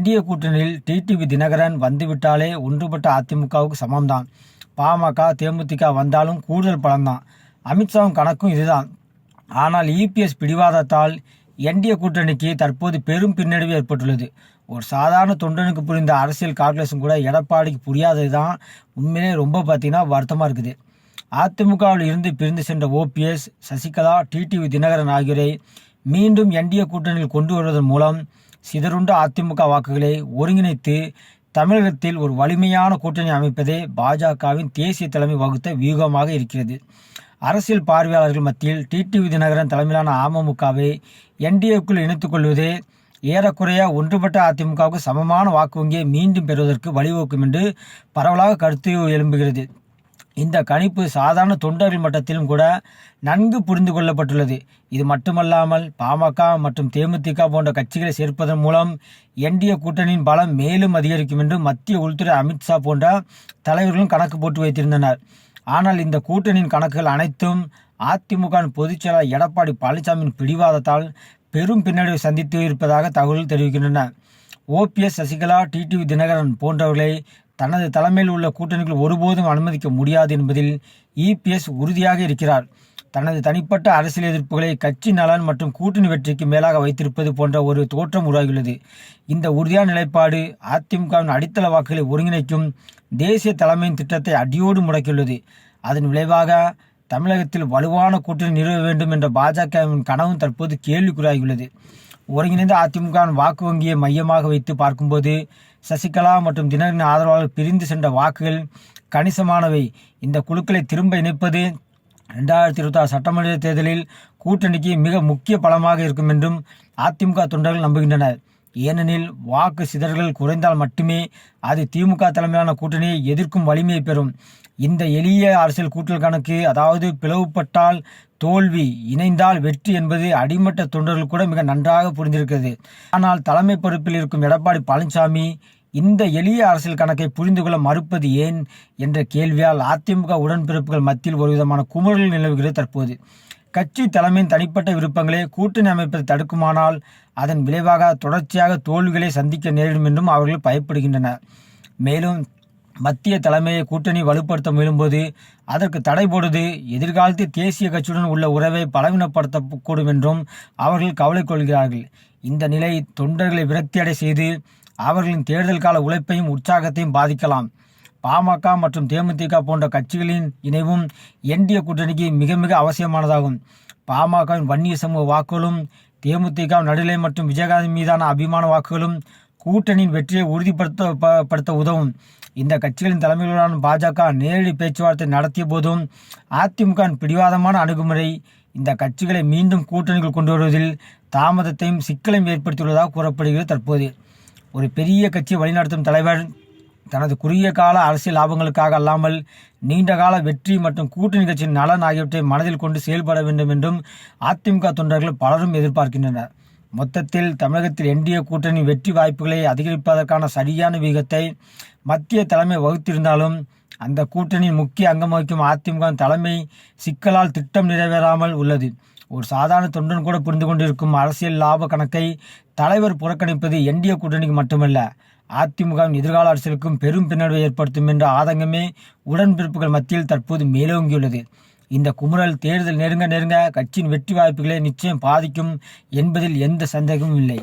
NDA கூட்டணியில் TTV Dinakaran வந்துவிட்டாலே ஒன்றுபட்ட அதிமுகவுக்கு சமம்தான். பாமக தேமுதிக வந்தாலும் கூடுதல் பலம்தான். அமித்ஷாவும் கணக்கும் இதுதான். ஆனால் இபிஎஸ் பிடிவாதத்தால் என்டிஏ கூட்டணிக்கு தற்போது பெரும் பின்னடைவு ஏற்பட்டுள்ளது. ஒரு சாதாரண தொண்டனுக்கு புரிந்த அரசியல் கால்குலேஷன் கூட எடப்பாடிக்கு புரியாதது தான் உண்மையிலே ரொம்ப பார்த்தீங்கன்னா வருத்தமாக இருக்குது. அதிமுகவில் இருந்து பிரிந்து சென்ற ஓபிஎஸ் சசிகலா டிடிவி தினகரன் ஆகியோரை மீண்டும் என்டிஏ கூட்டணியில் கொண்டு வருவதன் மூலம் சிதறுண்ட அதிமுக வாக்குகளை ஒருங்கிணைத்து தமிழகத்தில் ஒரு வலிமையான கூட்டணி அமைப்பதே பாஜகவின் தேசிய தலைமை வகுத்த வியூகமாக இருக்கிறது. அரசியல் பார்வையாளர்கள் மத்தியில் டிடிவி தினகரன் தலைமையிலான அமமுகவை என்டிஏக்குள் இணைத்துக் கொள்வதே ஏறக்குறைய ஒன்றுபட்ட அதிமுகவுக்கு சமமான வாக்கு வங்கியை மீண்டும் பெறுவதற்கு வழிவகுக்கும் என்று பரவலாக கருத்து எழும்புகிறது. இந்த கணிப்பு சாதாரண தொண்டர்கள் மட்டத்திலும் கூட நன்கு புரிந்து கொள்ளப்பட்டுள்ளது. இது மட்டுமல்லாமல் பாமக மற்றும் தேமுதிக போன்ற கட்சிகளை சேர்ப்பதன் மூலம் என்டிஏ கூட்டணியின் பலம் மேலும் அதிகரிக்கும் என்று மத்திய உள்துறை அமித்ஷா போன்ற தலைவர்களும் கணக்கு போட்டு வைத்திருந்தனர். ஆனால் இந்த கூட்டணியின் கணக்குகள் அனைத்தும் அதிமுக பொதுச் செயலாளர் எடப்பாடி பழனிசாமியின் பிடிவாதத்தால் பெரும் பின்னடைவை சந்தித்து இருப்பதாக தகவல்கள் தெரிவிக்கின்றன. ஓபிஎஸ் சசிகலா டிடிவி தினகரன் போன்றவர்களை தனது தலைமையில் உள்ள கூட்டணிகள் ஒருபோதும் அனுமதிக்க முடியாது என்பதில் இபிஎஸ் உறுதியாக இருக்கிறார். தனது தனிப்பட்ட அரசியல் எதிர்ப்புகளை கட்சி நலன் மற்றும் கூட்டணி வெற்றிக்கு மேலாக வைத்திருப்பது போன்ற ஒரு தோற்றம் உருவாகியுள்ளது. இந்த உறுதியான நிலைப்பாடு அதிமுகவின் அடித்தள வாக்குகளை ஒருங்கிணைக்கும் தேசிய தலைமையின் திட்டத்தை அடியோடு முடக்கியுள்ளது. அதன் விளைவாக தமிழகத்தில் வலுவான கூட்டணி நிறுவ வேண்டும் என்ற பாஜகவின் கனவும் தற்போது கேள்விக்குறாகியுள்ளது ஒருங்கிணைந்த அதிமுகவின் வாக்கு வங்கியை மையமாக வைத்து பார்க்கும்போது சசிகலா மற்றும் தினகரன் ஆதரவாளர்கள் பிரிந்து சென்ற வாக்குகள் கணிசமானவை. இந்த குழுக்களை திரும்ப இணைப்பது ரெண்டாயிரத்தி இருபத்தி ஆறு சட்டமன்ற தேர்தலில் கூட்டணிக்கு மிக முக்கிய பலமாக இருக்கும் என்றும் அதிமுக தொண்டர்கள் நம்புகின்றனர். ஏனெனில் வாக்கு சிதறல்கள் குறைந்தால் மட்டுமே அது திமுக தலைமையிலான கூட்டணியை எதிர்க்கும் வலிமையை பெறும். இந்த எளிய அரசியல் கூட்டல் கணக்கு அதாவது பிளவுபட்டால் தோல்வி இணைந்தால் வெற்றி என்பது அடிமட்ட தொண்டர்கள் கூட மிக நன்றாக புரிந்திருக்கிறது. ஆனால் தலைமை பொறுப்பில் இருக்கும் எடப்பாடி பழனிசாமி இந்த எளிய அரசியல் கணக்கை புரிந்து கொள்ள மறுப்பது ஏன்? என்ற கேள்வியால் அதிமுக உடன்பிறப்புகள் மத்தியில் ஒரு விதமான குமுறல் நிலவுகிறது தற்போது. கட்சி தலைமையின் தனிப்பட்ட விருப்பங்களை கூட்டணி அமைப்பதை தடுக்குமானால் அதன் விளைவாக தொடர்ச்சியாக தோல்விகளை சந்திக்க நேரிடும் என்றும் அவர்கள் பயப்படுகின்றனர். மேலும் மத்திய தலைமையை கூட்டணி வலுப்படுத்த முயலும்போது அதற்கு தடை போடுவது எதிர்காலத்தில் தேசிய கட்சியுடன் உள்ள உறவை பலவீனப்படுத்தக்கூடும் என்றும் அவர்கள் கவலை கொள்கிறார்கள். இந்த நிலை தொண்டர்களை விரக்தியடை செய்து அவர்களின் தேர்தல் கால உழைப்பையும் உற்சாகத்தையும் பாதிக்கலாம். பாமக மற்றும் தேமுதிக போன்ற கட்சிகளின் இணைவும் என்டிஏ கூட்டணிக்கு மிக மிக அவசியமானதாகும். பாமகவின் வன்னிய சமூக வாக்குகளும் தேமுதிக நடுநிலை மற்றும் விஜயகாந்த் மீதான அபிமான வாக்குகளும் கூட்டணியின் வெற்றியை உறுதிப்படுத்த ப- படுத்த உதவும். இந்த கட்சிகளின் தலைமையிலான பாஜக நேரடி பேச்சுவார்த்தை நடத்திய போதும் அதிமுகவின் பிடிவாதமான அணுகுமுறை இந்த கட்சிகளை மீண்டும் கூட்டணிக்குள் கொண்டு வருவதில் தாமதத்தையும் சிக்கலையும் ஏற்படுத்தியுள்ளதாக கூறப்படுகிறது தற்போது. ஒரு பெரிய கட்சி வழிநடத்தும் தலைவர் தனது குறுகிய கால அரசியல் லாபங்களுக்காக அல்லாமல் நீண்ட கால வெற்றி மற்றும் கூட்டணி கட்சியின் நலன் ஆகியவற்றை மனதில் கொண்டு செயல்பட வேண்டும் என்றும் அதிமுக தொண்டர்கள் பலரும் எதிர்பார்க்கின்றனர். மொத்தத்தில் தமிழகத்தில் என்டிஏ கூட்டணி வெற்றி வாய்ப்புகளை அதிகரிப்பதற்கான சரியான விகிதத்தை மத்திய தலைமை வகுத்திருந்தாலும் அந்த கூட்டணியின் முக்கிய அங்கம் வகிக்கும் அதிமுக தலைமை சிக்கலால் திட்டம் நிறைவேறாமல் உள்ளது. ஒரு சாதாரண தொண்டன் கூட புரிந்து கொண்டிருக்கும் அரசியல் லாப கணக்கை தலைவர் புறக்கணிப்பது என்டிஏ கூட்டணிக்கு மட்டுமல்ல அதிமுகவின் எதிர்கால அரசியலுக்கும் பெரும் பின்னடைவை ஏற்படுத்தும் என்ற ஆதங்கமே உடன்பிறப்புகள் மத்தியில் தற்போது மேலோங்கியுள்ளது. இந்த குமுறல் தேர்தல் நெருங்க நெருங்க கட்சியின் வெற்றி வாய்ப்புகளை நிச்சயம் பாதிக்கும் என்பதில் எந்த சந்தேகமும் இல்லை.